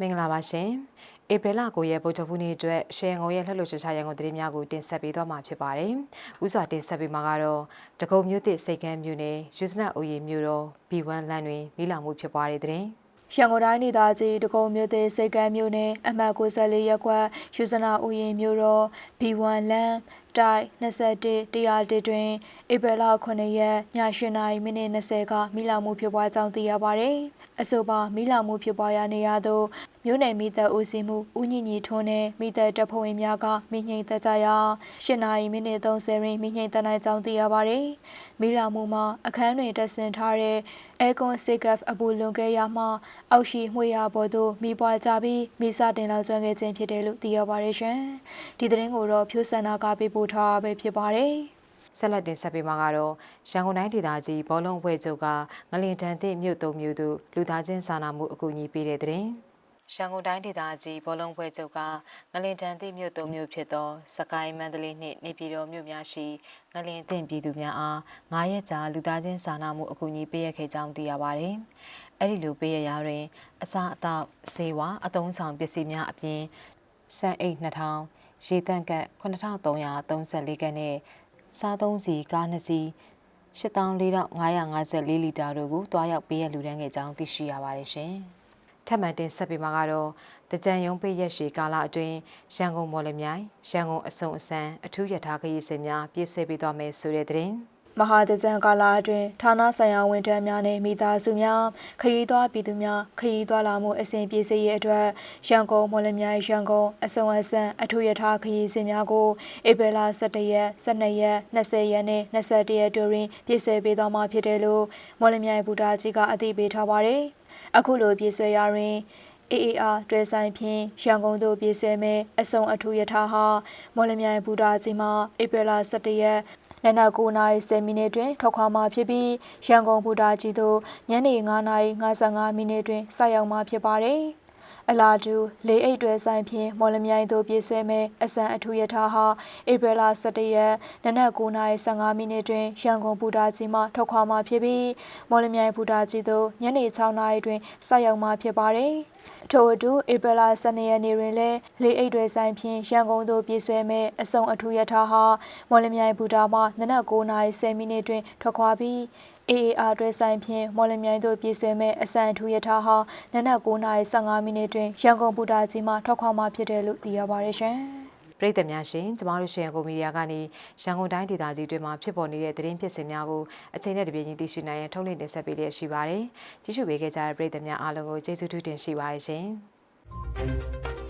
မင်္ဂလာပါရှင်ဧပြီလ9ရက်ဗုဒ္ဓဘူးနေ့အတွက်ရွှေငုံရဲ့လှလှချချရန်ကုန်သတင်းများကိုတင်ဆက်ပေးသွားမှာဖြစ်ပါတယ်။ဥစွာတင်ဆက်ပေးမှာကတော့တကုံမြို့သစ်စိတ်ကမ်းမြို့နယ်ယူဇနအိုရီမြို့တော် B1 လမ်းတွင်မိလောင်မှုဖြစ်ပွားတဲ့တဲ့ရန်ကုန်တိုင်းဒေသကြီးတကုံမြို့သေးစိတ်ကမ်းမြို့နယ်အမှတ်94ရပ်ကွက်ယူဇနာဥယျာဉ်မြို့တော် B1 လမ်း တိုက်21 101တွင်ဧပြီလ9ရက်ည8:00နာရီမိနစ်20ကမိလောင်မှုဖြစ်ပွားကြောင်းသိရပါသည်။အဆိုပါမိလောင်မှုဖြစ်ပွားရာနေရာသို့မြို့နယ်မိသက်ဦးစီးမှုဦးညင်ညီထွန်းနှင့်မိသက်တပ်ဖွဲ့ဝင်များကမိငိမ့်သက်ကြရာ8နာရီမိနစ်30တွင်မိငိမ့်သက်နိုင်ကြောင်းသိရပါသည်။မိလောင်မှုမှာအခန်းတွင်တက်ဆင်ထားတဲ့ Aircon Sigaf အပူလွန်ခဲ့ရမှအောက်ရှိမှွေရပေါ်သို့မိပွားကြပြီးမိစတင်လောက်ကျွမ်းခဲ့ခြင်းဖြစ်တယ်လို့သိရပါတယ်ရှင်။ဒီသတင်းကိုတော့ဖြိုးစန္ဒာကပေးပို့ထားပဲဖြစ်ပါတယ်။ဆက်လက်တင်ဆက်ပေးမှာကတော့ရန်ကုန်တိုင်းဒေသကြီးဘောလုံးအဖွဲ့ချုပ်ကငလင်တန်သည့်မြို့သုံးမြို့သို့လူသားချင်းစာနာမှုအကူအညီပေးတဲ့တဲ့ရန်ကုန်တိုင်းဒေသကြီးဘောလုံးဖွဲ့ချုပ်ကငလင်တန်သည့်မြို့သုံးမြို့ဖြစ်သောစကိုင်းမန္တလေးနှင့်နေပြည်တော်မြို့များရှိငလင်သင့်ပြည်သူများအား9ရက်ကြာလူသားချင်းစာနာမှုအကူအညီပေးရခဲ့ကြောင်းသိရပါတယ်။အဲ့ဒီလိုပေးရရာတွင် အစားအသောက်ဆေးဝါးအသုံးဆောင်ပစ္စည်းများအပြင်စံအိတ်2000 ရေတန့်ကတ်9334ကတ်နဲ့စားသုံးစီကားနှစ်စီး84,554လီတာတို့ကိုတွားရောက်ပေးရလူတန်းခဲ့ကြောင်းသိရှိရပါတယ်ရှင်။ထပ်မံတင်ဆက်ပေးမှာကတော့တကြံယုံပေးရက်ရှည်ကာလအတွင်းရန်ကုန်မော်လမြိုင်ရန်ကုန်အစုံအစံအထူးရထားခရီးစဉ်များပြည့်စွဲပေးသွားမယ်ဆိုတဲ့သတင်း။ မဟာတကြံကာလအတွင်းဌာနဆိုင်ရာဝန်ထမ်းများနဲ့မိသားစုများခရီးသွားပြည်သူများခရီးသွားလာမှုအစဉ်ပြေစေရေးအတွက်ရန်ကုန်မော်လမြိုင်ရန်ကုန်အစုံအစံအထူးရထားခရီးစဉ်များကိုဧပြီလ17ရက်12ရက်20ရက်နဲ့21ရက်တို့တွင်ပြည့်စွဲပေးသွားမှာဖြစ်တယ်လို့မော်လမြိုင်ဘူတာကြီးကအသိပေးထားပါတယ်။အခုလိုပြည့်စွဲရာတွင် AAR တွဲဆိုင်ဖြင့်ရန်ကုန်သို့ပြည်ဆဲမဲ့အစုံအထူးရထားဟာမော်လမြိုင်ဘူတာကြီးမှဧပြီလ17ရက် နနက်9:10မိနစ်တွင်ထွက်ခွာမှာဖြစ်ပြီးရန်ကုန်ဘူတာကြီးသို့ညနေ9:55မိနစ်တွင်ဆိုက်ရောက်မှာဖြစ်ပါတယ်။ အလာဒူလေးအိတ်တွဲဆိုင်ဖြင့်မော်လမြိုင်သို့ပြေးဆွဲမဲ့အစံအထူးရထားဟာဧပြီလ17ရက်နနက်9:15မိနစ်တွင်ရန်ကုန်ဘူတာကြီးမှထွက်ခွာမှာဖြစ်ပြီးမော်လမြိုင်ဘူတာကြီးသို့ညနေ6:00နာရီတွင်ဆိုက်ရောက်မှာဖြစ်ပါတယ်။ထို့အတူဧပြီလ12ရက်နေ့တွင်လည်းလေးအိတ်တွေဆိုင်ဖြင့်ရန်ကုန်သို့ပြေးဆွဲမဲ့အစုံအထူးရထားဟာမော်လမြိုင်ဘူတာမှနနက်9:10မိနစ်တွင်ထွက်ခွာပြီး AAR တွဲဆိုင်ဖြင့်မော်လမြိုင်သို့ပြေးဆွဲမဲ့အစံအထူးရထားဟာနနက်9:15မိနစ်တွင်ရန်ကုန်ဘူတာကြီးမှထွက်ခွာမှာဖြစ်တယ်လို့သိရပါတယ်ရှင်။ပရိသတ်များရှင်ကျမတို့ရှင်ကိုမီဒီယာကနေရန်ကုန်တိုင်းဒေသကြီးတွင်မှာဖြစ်ပေါ်နေတဲ့သတင်းဖြစ်စဉ်များကိုအချိန်နဲ့တပြေးညီသိရှိနိုင်ရန်ထုတ်လွှင့်တင်ဆက်ပေးလျက်ရှိပါတယ်။ကြည့်ရှုပေးခဲ့ကြတဲ့ပရိသတ်များအားလုံးကိုကျေးဇူးတူးတင်ရှိပါတယ်ရှင်။